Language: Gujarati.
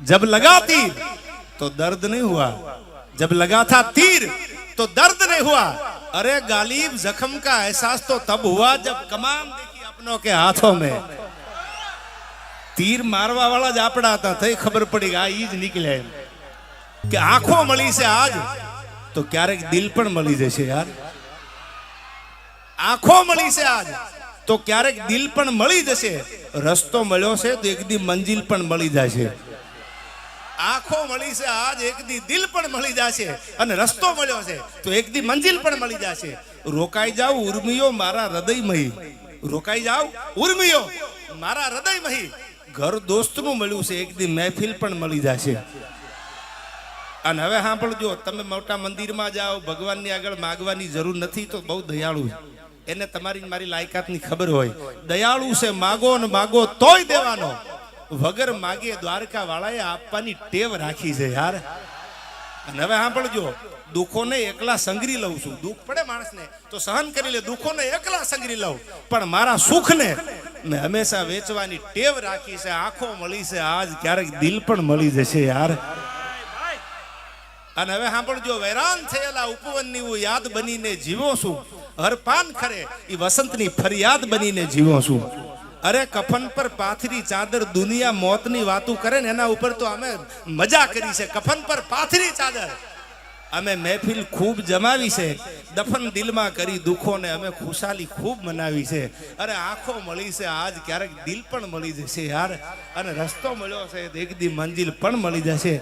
जब लगा तीर तो दर्द नहीं हुआ जब लगा था तीर तो दर्द नहीं हुआ अरे गालिब जख्म का एहसास तो तब हुआ जब कमान देखी अपनों के हाथों में તીર મારવા વાળા જ આપણા હતા થઈ ખબર પડી કે આ ઈ જ નીકળ્યા એમ કે આંખો મળી છે આજ તો ક્યારેક દિલ પણ મળી જશે યાર આંખો મળી છે આજ તો ક્યારેક દિલ પણ મળી જશે રસ્તો મળ્યો છે તો એક દી મંજિલ પણ મળી જશે આંખો મળી છે, આજ એક દી દિલ પણ મળી જશે અને રસ્તો મળ્યો છે, તો એક દી મંજિલ પણ મળી જશે. રોકાઈ જાવ ઉર્મિયો મારા હૃદયમહી રોકાઈ જાવ ઉર્મિયો મારા હૃદયમહી ઘર દોસ્તનું મળ્યું છે એક દી મહેફિલ પણ મળી જશે. અને હવે સાંભળજો, તમે મોટા મંદિરમાં જાઓ, ભગવાનની આગળ માગવાની જરૂર નથી, તો બહુ દયાળુ એને તમારી મારી લાયકાતની ખબર હોય. દયાળુ છે, માગો ને માગો તોય દેવાનો. વગર માગે દ્વારકા વાળાએ આપવાની ટેવ રાખી છે યાર. અને હવે સાંભળજો, દુઃખોને એકલા સંગરી લઉં છું. દુઃખ પડે માણસને, તો સહન કરી લે, દુઃખોને એકલા સંગરી લઉં. પણ મારા સુખને મેં હંમેશા વેચવાની ટેવ રાખી છે, આંખો મળી છે, આજ ક્યારેક દિલ પણ મળી જશે યાર. અને હવે સાંભળજો, વેરાન થયેલા ઉપવનની હું યાદ બનીને જીવો છું. હરપાન ખરે એ વસંતની ફરિયાદ બનીને જીવો છું. અરે, કફન પર પાથરી ચાદર દુનિયા મોતની વાતું કરે ને એના ઉપર તો અમે મજા કરી છે. કફન પર પાથરી ચાદર. અમે મહેફિલ ખૂબ જમાવી છે. દફન દિલમાં કરી દુઃખોને અમે ખુશાલી ખૂબ મનાવી છે. અરે, આંખો મળી છે. આજ ક્યારેક દિલ પણ મળી જશે યાર. અને રસ્તો મળ્યો છે. એક દી મંજિલ પણ મળી જશે.